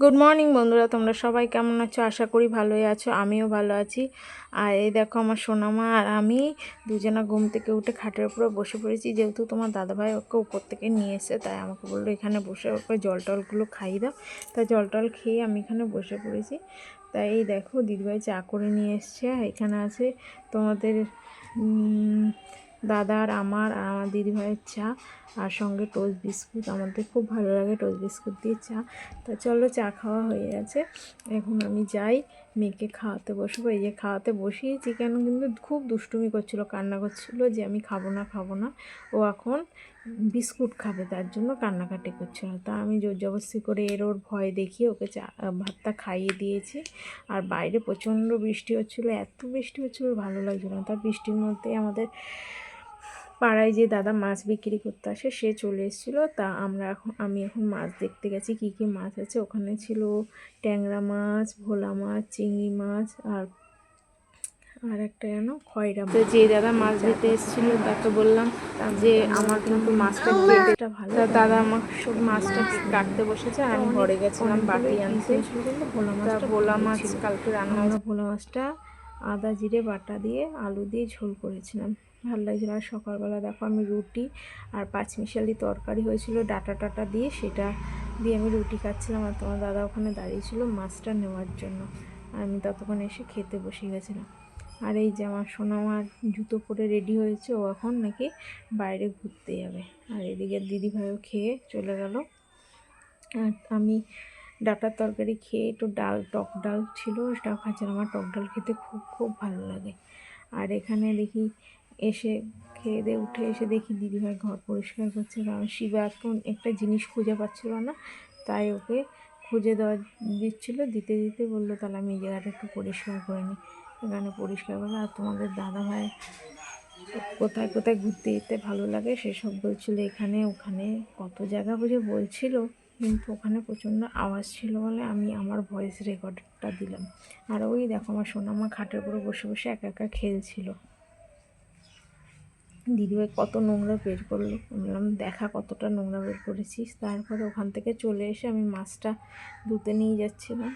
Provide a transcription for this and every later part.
Good morning বন্ধুরা। তোমরা সবাই কেমন আছো? আশা করি ভালোই আছো। আমিও ভালো আছি। আর এই দেখো আমার সোনামা আর আমি দুজনা ঘুম থেকে উঠে খাটের উপরে বসে পড়েছি। যেহেতু তোমার দাদাভাই ওকে উপর থেকে নিয়ে এসে তাই আমাকে বলল, এখানে বসে ওকে জল টলগুলো খাইয়ে দাও। তাই জল টল খেয়ে আমি এখানে বসে পড়েছি। তাই এই দেখো, দিদিভাই চা করে নিয়ে এসছে। এখানে আছে তোমাদের দাদার আমার আমার দিদিভাইয়ের চা আর সঙ্গে টোস্ট বিস্কুট আমাদের খুব ভালো লাগে টোস্ট বিস্কুট দিয়ে চা। তা চলো চা খাওয়া হয়ে গেছে। এখন আমি যাই, মেয়েকে খাওয়াতে বসবো। এই যে খাওয়াতে বসিয়েছি কেন কিন্তু খুব দুষ্টুমি করছিল, কান্না করছিল যে আমি খাব না খাব না। ও এখন বিস্কুট খাবে, তার জন্য কান্নাকাটি করছিল। তা আমি জোর জবরদস্তি করে এর ওর ভয় দেখিয়ে ওকে চা, ভাতটা খাইয়ে দিয়েছি। আর বাইরে প্রচণ্ড বৃষ্টি হচ্ছিল, এত বৃষ্টি হচ্ছিল, ভালো লাগছিল না। তার বৃষ্টির মধ্যে আমাদের পাড়ায় যে দাদা মাছ বিক্রি করতে আসে সে চলে এসেছিল। তা আমরা এখন আমি এখন মাছ দেখতে গেছি কী কী মাছ আছে। ওখানে ছিল ট্যাংরা মাছ ভোলা মাছ চিংড়ি মাছ আর আর একটা যেন খয়রা তো যে দাদা মাছ দিতে এসেছিল তাকে বললাম যে আমার কিন্তু মাছটা কেটেটা ভালো। দাদা আমার সব মাছটা কাটতে বসেছে আর আমি ঘরে গেছিলাম বাটি আনতে। ভোলা মাছ ভোলা মাছ কালকে রান্না ভোলা মাছটা আদা জিরে বাটা দিয়ে আলু দিয়ে ঝোল করেছিলাম। ভালো লাগছিল। আর সকালবেলা দেখো আমি রুটি আর পাঁচমিশালি তরকারি হয়েছিল, ডাটা টাটা দিয়ে সেটা দিয়ে আমি রুটি খাচ্ছিলাম আর তোমার দাদা ওখানে দাঁড়িয়েছিল মাছটা নেওয়ার জন্য। আমি ততক্ষণ এসে খেতে বসে গেছিলাম। আর এই যে আমার সোনা আমার জুতো পরে রেডি হয়েছে, ও এখন নাকি বাইরে ঘুরতে যাবে। আর এদিকে দিদিভাইও খেয়ে চলে গেল। আর আমি ডাটার তরকারি খেয়ে একটু ডাল, টক ডাল ছিল ওটাও খাচ্ছিলাম আমার টক ডাল খেতে খুব খুব ভালো লাগে। আর এখানে দেখি এসে খেয়ে দিয়ে উঠে এসে দেখি দিদিভাই ঘর পরিষ্কার করছে। কারণ শিবা এখন একটা জিনিস খুঁজে পাচ্ছিল না, তাই ওকে খুঁজে দেওয়া দিচ্ছিল। দিতে দিতে বলল, তাহলে আমি এই জায়গাটা একটু পরিষ্কার করে নিই। এখানে পরিষ্কার করল আর তোমাদের দাদাভাই কোথায় কোথায় ঘুরতে যেতে ভালো লাগে সেসব বলছিল। এখানে ওখানে কত জায়গা বুঝে বলছিল, কিন্তু ওখানে প্রচণ্ড আওয়াজ ছিল বলে আমি আমার ভয়েস রেকর্ডটা দিলাম। আর ওই দেখো আমার সোনামা খাটের উপরে বসে বসে একা একা খেলছিল। দিদিভাই কত নোংরা বের করল। বললাম, দেখা কতটা নোংরা বের করেছিস? তারপরে ওখান থেকে চলে এসে আমি মাছটা ধুতে নিয়ে যাচ্ছিলাম।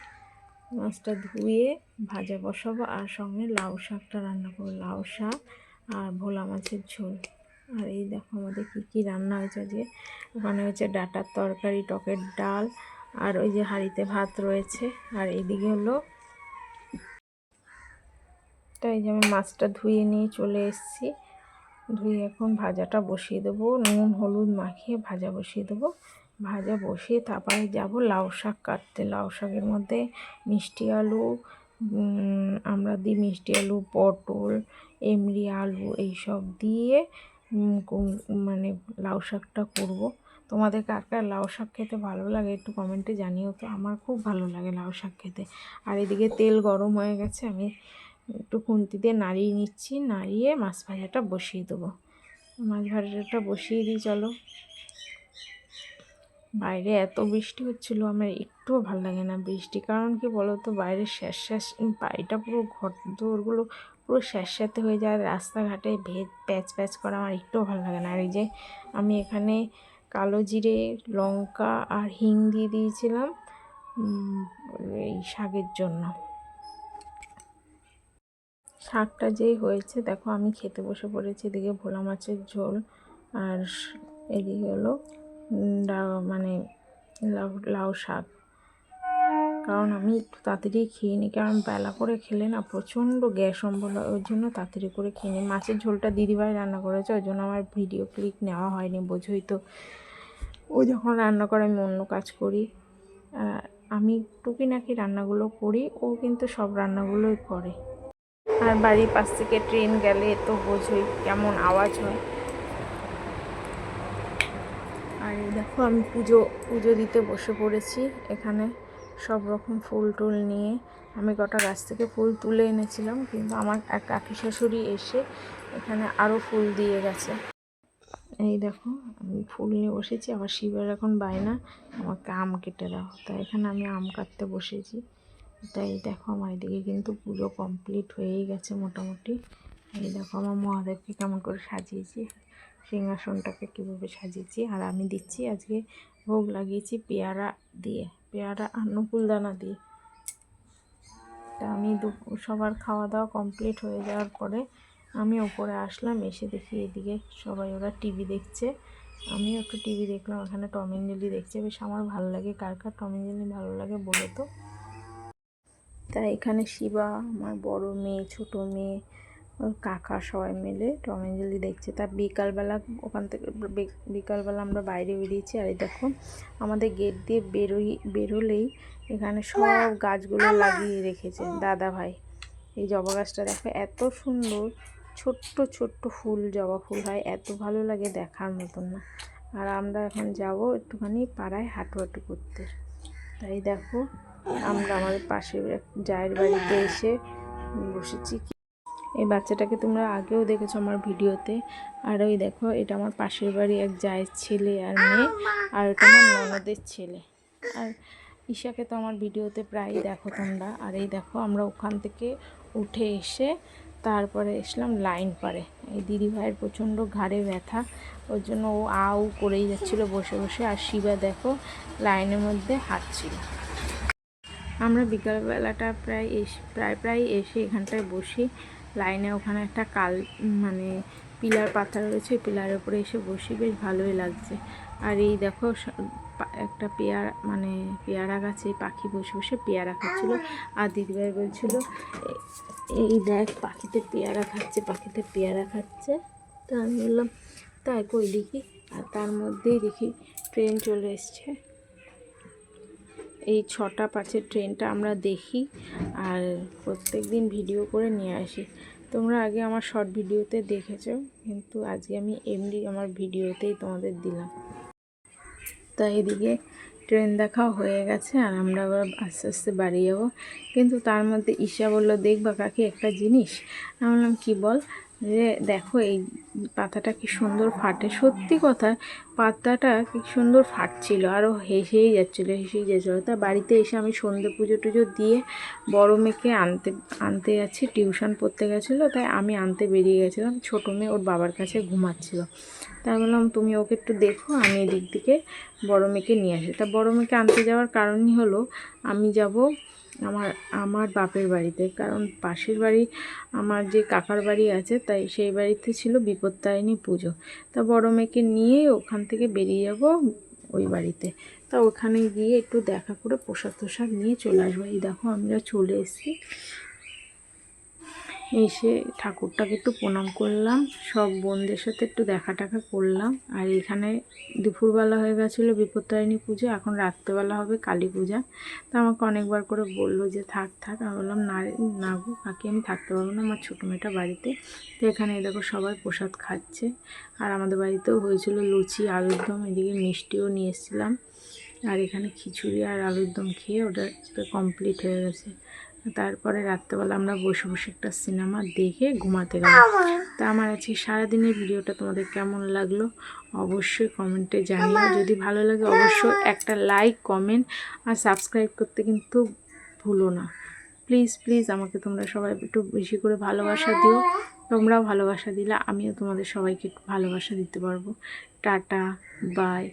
মাছটা ধুয়ে ভাজা বসাবো আর সঙ্গে লাউ শাকটা রান্না করব। লাউ শাক আর ভোলা মাছের ঝোল। আর এই দেখো আমাদের কী কী রান্না হয়েছে যে ওখানে হচ্ছে ডাটার তরকারি, টকের ডাল আর ওই যে হাঁড়িতে ভাত রয়েছে। আর এদিকে হলো তাই যে আমি মাছটা ধুয়ে নিয়ে চলে এসেছি। ধুয়ে এখন ভাজাটা বসিয়ে দেবো। নুন, হলুদ মাখিয়ে ভাজা বসিয়ে দেবো। ভাজা বসিয়ে তারপরে যাব লাউ শাক কাটতে। লাউ শাকের মধ্যে মিষ্টি আলু আমরা দিই মিষ্টি আলু, পটল, এমরি আলু এইসব দিয়ে মানে লাউ শাকটা করব। তোমাদের কার কার লাউ শাক খেতে ভালো লাগে একটু কমেন্টে জানিও তো। আমার খুব ভালো লাগে লাউ শাক খেতে। আর এদিকে তেল গরম হয়ে গেছে, আমি একটু খুন্তি দিয়ে নাড়িয়ে নিচ্ছি, নাড়িয়ে মাছ ভাজাটা বসিয়ে দেবো। মাছ ভাজাটা বসিয়ে দিই, চলো। বাইরে এত বৃষ্টি হচ্ছিল, আমার একটুও ভালো লাগে না বৃষ্টি। কারণ কি বলো তো বাইরে শেষ শেষ বাড়িটা পুরো ঘর দৌড়গুলো পুরো স্যাঁতস্যাঁতে হয়ে যায় রাস্তাঘাটে ভেদ প্যাচ প্যাচ করা আমার একটুও ভালো লাগে না। আর এই যে আমি এখানে কালো জিরে, লঙ্কা আর হিং দিয়ে দিয়েছিলাম এই শাকের জন্য। শাকটা যেই হয়েছে, দেখো আমি খেতে বসে পড়েছি, এদিকে ভোলা মাছের ঝোল আর এদিকে হলো মানে লাউ লাউ শাক। কারণ আমি একটু তাড়াতাড়ি খেয়ে নিই কারণ বেলা করে খেলে না প্রচণ্ড গ্যাস অম্বল হয়, ওই জন্য তাড়াতাড়ি করে খেয়ে নিই মাছের ঝোলটা দিদিভাই রান্না করেছে, ওই জন্য আমার ভিডিও ক্লিক নেওয়া হয়নি, বোঝোই তো। ও যখন রান্না করে, আমি অন্য কাজ করি। আমি টুকি নাকি রান্নাগুলো করি, ও কিন্তু সব রান্নাগুলোই করে। আর বাড়ির পাশ থেকে ট্রেন গেলে তো বোঝোই কেমন আওয়াজ হয়। আর দেখো, আমি পুজো পুজো দিতে বসে পড়েছি এখানে। সব রকম ফুল টুল নিয়ে আমি কটা গাছ থেকে ফুল তুলে এনেছিলাম, কিন্তু আমার এক কাকি শাশুড়ি এসে এখানে আরও ফুল দিয়ে গেছে। এই দেখো, আমি ফুল নিয়ে বসেছি, আবার শিবের এখন বায়না, আমাকে আম কেটে দাও। তাই এখানে আমি আম কাটতে বসেছি। তাই দেখো আমার এদিকে কিন্তু পুজো কমপ্লিট হয়েই গেছে মোটামুটি। এই দেখো আমার মহাদেবকে কেমন করে সাজিয়েছি, সিংহাসনটাকে কীভাবে সাজিয়েছি, আর আমি দিচ্ছি আজকে ভোগ লাগিয়েছি পেয়ারা দিয়ে, পেয়ারা আর নকুলদানা দিয়ে। তা আমি সবার খাওয়া দাওয়া কমপ্লিট হয়ে যাওয়ার পরে আমি ওপরে আসলাম, এসে দেখি এদিকে সবাই ওরা টিভি দেখছে। আমিও একটু টিভি দেখলাম, ওখানে টম অ্যান্ড জেরি দেখছে। বেশ আমার ভালো লাগে, কার কার টম অ্যান্ড জেরি ভালো লাগে বলো তো? তাই এখানে শিবা আমার বড় মেয়ে ছোট মেয়ে কাকা সবাই মিলে টম অ্যান্ড জেরি দেখছে। তা বিকালবেলা ওখান থেকে বিকালবেলা আমরা বাইরে বেরিয়েছি। আর এই দেখো আমাদের গেট দিয়ে বেরোই বেরোলেই এখানে সব গাছগুলো লাগিয়ে রেখেছে দাদা ভাই। এই জবা গাছটা দেখো এত সুন্দর ছোট্ট ছোট্ট ফুল জবা ফুল হয় এত ভালো লাগে দেখার মতন না। আর আমরা এখন যাব একটুখানি পাড়ায় হাঁটু হাঁটু করতে। তাই দেখো আমরা আমাদের পাশের জায়ের বাড়িতে এসে বসেছি এই বাচ্চাটাকে তোমরা আগেও দেখেছ আমার ভিডিওতে। আর ওই দেখো, এটা আমার পাশের বাড়ি এক জায়ের ছেলে আর মেয়ে, আর এটা আমার ননদের ছেলে। আর ঈশাকে তো আমার ভিডিওতে প্রায়ই দেখো তোমরা। আর এই দেখো, আমরা ওখান থেকে উঠে এসে তারপরে এসলাম লাইন পারে এই দিদি ভাইয়ের প্রচণ্ড ঘাড়ে ব্যথা, ওর জন্য ও আউ করেই যাচ্ছিল বসে বসে। আর শিবা দেখো, লাইনের মধ্যে হাঁটছিল। আমরা বিকালবেলাটা প্রায় এসে, প্রায় প্রায় এসে এখানটায় বসি। লাইনে ওখানে একটা কাল মানে পিলার পাতা রয়েছে পিলারের উপরে এসে বসি। বেশ ভালোই লাগছে। আর এই দেখো একটা পেয়ারা মানে পেয়ারা গাছে পাখি বসে বসে পেয়ারা খাচ্ছিলো। আর দিদিভাই বলছিল এই দেখ, পাখিতে পেয়ারা খাচ্ছে, পাখিতে পেয়ারা খাচ্ছে। তা আমি বললাম তাই কই দেখি? আর তার মধ্যেই দেখি, ট্রেন চলে এসছে। এই ছটা পাঁচের ট্রেনটা আমরা দেখি আর প্রত্যেক দিন ভিডিও করে নিয়ে আসি। তোমরা আগে আমার শর্ট ভিডিওতে দেখেছ, কিন্তু আজকে আমি এমনি আমার ভিডিওতেই তোমাদের দিলাম। তা এদিকে ট্রেন দেখা হয়ে গেছে আর আমরা আবার আস্তে আস্তে বাড়ি যাব। কিন্তু তার মধ্যে ঈশা বলল দেখবা কাকি একটা জিনিস। আমি বললাম, কী বল? যে দেখো এই পাতাটা কি সুন্দর ফাটে। সত্যি কথা, পাতাটা কি সুন্দর ফাটছিল আরও হেসেই যাচ্ছিল হেসেই যাচ্ছিল। তা বাড়িতে এসে আমি সন্ধে পুজো টুজো দিয়ে বড় মেয়েকে আনতে আনতে যাচ্ছি, টিউশন পড়তে গেছিল, তাই আমি আনতে বেরিয়ে গেছিলাম। ছোটো মেয়ে ওর বাবার কাছে ঘুমাচ্ছিল। তাই বললাম, তুমি ওকে একটু দেখো, আমি এদিক দিকে বড় মেয়েকে নিয়ে আসি। তা বড় মেয়েকে আনতে যাওয়ার কারণই হলো, আমি যাব আমার আমার বাপের বাড়িতে। কারণ পাশের বাড়ি, আমার যে কাকার বাড়ি আছে, তাই সেই বাড়িতে ছিল বিপত্তারিণী পুজো। তা বড় মেয়েকে নিয়ে ওখান থেকে বেরিয়ে যাব ওই বাড়িতে। তা ওখানে গিয়ে একটু দেখা করে প্রসাদ টোশাক নিয়ে চলে আসব। এই দেখো, আমরা চলে এসেছি। এসে ঠাকুরটাকে একটু প্রণাম করলাম। সব বোনদের সাথে একটু দেখা টাকা করলাম। আর এখানে দুপুরবেলা হয়ে গেছিল বিপত্তারিণী পুজো, এখন রাত্রেবেলা হবে কালী পূজা। তা আমাকে অনেকবার করে বলল যে, থাক থাক। আমি বললাম, না না গো, কাকি, আমি থাকতে পারব না। আমার ছোটো মেয়েটা বাড়িতে। তো এখানে দেখো সবাই প্রসাদ খাচ্ছে। আর আমাদের বাড়িতেও হয়েছিল লুচি, আলুর দম, এদিকে মিষ্টিও নিয়ে এসেছিলাম। আর এখানে খিচুড়ি আর আলুর দম খেয়ে ওটা কমপ্লিট হয়ে গেছে। তারপরে রাত্রেবেলা আমরা বসে বসে একটা সিনেমা দেখে ঘুমাতে গেলাম। তা আমার আজকে সারাদিনের ভিডিওটা তোমাদের কেমন লাগল অবশ্যই কমেন্টে জানিও। যদি ভালো লাগে অবশ্যই একটা লাইক, কমেন্ট আর সাবস্ক্রাইব করতে কিন্তু ভুলো না। প্লিজ প্লিজ আমাকে তোমরা সবাই একটু বেশি করে ভালোবাসা দিও। তোমরাও ভালোবাসা দিলে আমিও তোমাদের সবাইকে ভালোবাসা দিতে পারব। Tata, bye.